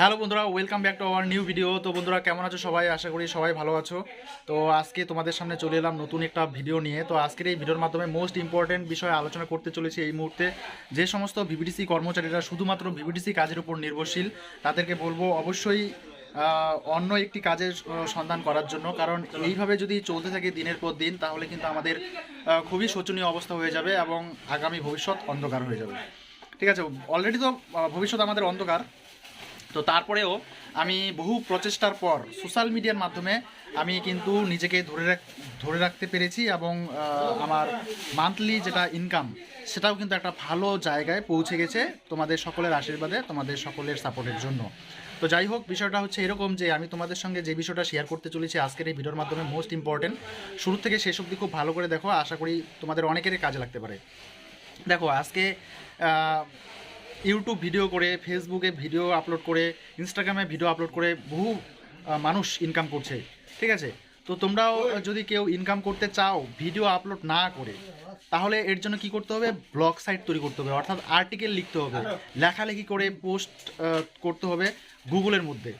Hello বন্ধুরা welcome back to our new video তো বন্ধুরা, কেমন আছো সবাই? আশা করি সবাই ভালো আছো। তো আজকে তোমাদের সামনে চলে এলাম নতুন একটা ভিডিও নিয়ে। তো আজকের এই ভিডিওর মাধ্যমে মোস্ট ইম্পর্টেন্ট বিষয়ে আলোচনা করতে চলেছি এই মুহূর্তে। যে সমস্ত ভিভিডিসি কর্মচারীরা শুধুমাত্র ভিভিডিসি কাজের উপর নির্ভরশীল, তাদেরকে বলব অবশ্যই অন্য একটি কাজের সন্ধান করার জন্য। কারণ এইভাবে যদি চলতে থাকে দিনের পর দিন, তাহলে কিন্তু আমাদের খুবই শোচনীয় অবস্থা হয়ে যাবে এবং আগামী ভবিষ্যৎ অন্ধকার হয়ে যাবে। ঠিক আছে অলরেডি তো ভবিষ্যৎ আমাদের অন্ধকার। তো তারপরেও আমি বহু প্রচেষ্টার পর সোশ্যাল মিডিয়ার মাধ্যমে আমি কিন্তু নিজেকে ধরে রাখ, ধরে রাখতে পেরেছি এবং আমার মান্থলি যেটা ইনকাম সেটাও কিন্তু একটা ভালো জায়গায় পৌঁছে গেছে তোমাদের সকলের আশীর্বাদে, তোমাদের সকলের সাপোর্টের জন্য। তো যাই হোক, বিষয়টা হচ্ছে এরকম যে আমি তোমাদের সঙ্গে যে বিষয়টা শেয়ার করতে চলেছি আজকের এই ভিডিওর মাধ্যমে মোস্ট ইম্পর্টেন্ট শুরু থেকে শেষ অবধি খুব ভালো করে দেখো, আশা করি তোমাদের অনেকেরই কাজে লাগতে পারে। দেখো, আজকে ইউটিউব ভিডিও করে ফেসবুকে ভিডিও আপলোড করে ইনস্টাগ্রামে ভিডিও আপলোড করে বহু মানুষ ইনকাম করছে, ঠিক আছে? তো তোমরাও যদি কেউ ইনকাম করতে চাও ভিডিও আপলোড না করে, তাহলে এর জন্য কি করতে হবে? ব্লগ সাইট তৈরি করতে হবে, অর্থাৎ আর্টিকেল লিখতে হবে, লেখালেখি করে পোস্ট করতে হবে গুগলের মধ্যে।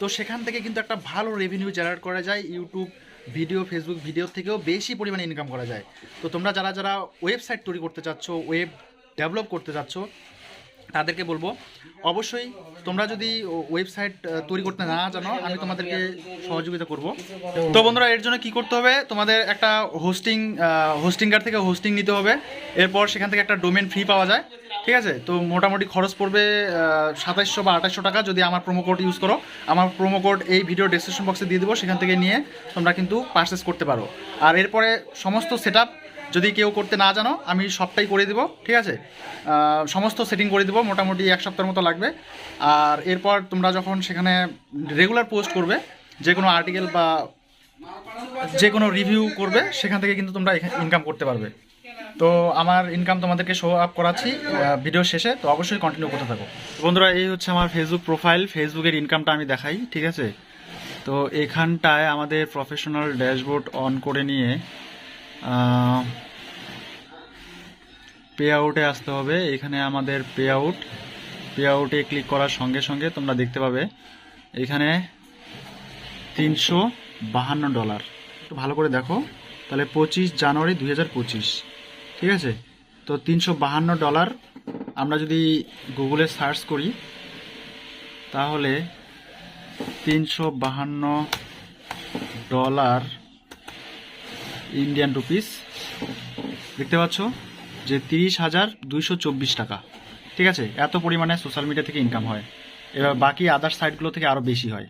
তো সেখান থেকে কিন্তু একটা ভালো রেভিনিউ জেনারেট করা যায় ইউটিউব ভিডিও ফেসবুক ভিডিও থেকেও বেশি পরিমাণে ইনকাম করা যায়। তো তোমরা যারা যারা ওয়েবসাইট তৈরি করতে চাচ্ছ ওয়েব ডেভেলপ করতে চাচ্ছ তাদেরকে বলব, অবশ্যই তোমরা যদি ওয়েবসাইট তৈরি করতে না জানো, আমি তোমাদেরকে সহযোগিতা করব। তো বন্ধুরা, এর জন্য কি করতে হবে? তোমাদের একটা হোস্টিং হোস্টিং হোস্টিংকার থেকে হোস্টিং নিতে হবে। এরপর সেখান থেকে একটা ডোমেন ফ্রি পাওয়া যায়, ঠিক আছে? তো মোটামুটি খরচ পড়বে সাতাইশশো বা আঠাশশো টাকা যদি আমার প্রোমো কোড ইউজ করো। আমার প্রোমো কোড এই ভিডিও ডেসক্রিপশন বক্সে দিয়ে দেবো, সেখান থেকে নিয়ে তোমরা কিন্তু পারচেস করতে পারো। আর এরপরে সমস্ত সেট যদি কেউ করতে না জানো, আমি সবটাই করে দেবো, ঠিক আছে? সমস্ত সেটিং করে দেবো, মোটামুটি এক সপ্তাহের মতো লাগবে। আর এরপর তোমরা যখন সেখানে রেগুলার পোস্ট করবে, যে কোনো আর্টিকেল বা যে কোনো রিভিউ করবে, সেখান থেকে কিন্তু তোমরা ইনকাম করতে পারবে। তো আমার ইনকাম তোমাদেরকে শো আপ করাচ্ছি ভিডিও শেষে, তো অবশ্যই কন্টিনিউ করতে থাকো। বন্ধুরা, এই হচ্ছে আমার ফেসবুক প্রোফাইল ফেসবুকের ইনকামটা আমি দেখাই, ঠিক আছে? তো এখানটায় আমাদের প্রফেশনাল ড্যাশবোর্ড অন করে নিয়ে পে আউটে আসতে হবে। এখানে আমাদের পে আউট পে আউটে ক্লিক করার সঙ্গে সঙ্গে তোমরা দেখতে পাবে, এখানে তিনশো বাহান্ন ডলার। একটু ভালো করে দেখো। তাহলে পঁচিশ জানুয়ারি দুই হাজার পঁচিশ, ঠিক আছে? তো তিনশো বাহান্ন ডলার আমরা যদি গুগলে সার্চ করি, তাহলে তিনশো বাহান্ন ডলার ইন্ডিয়ান রুপিস দেখতে পাচ্ছ যে তিরিশ হাজার দুইশো চব্বিশ টাকা। ঠিক আছে? এত পরিমাণে সোশ্যাল মিডিয়া থেকে ইনকাম হয়। এবার বাকি আদার সাইটগুলো থেকে আরও বেশি হয়।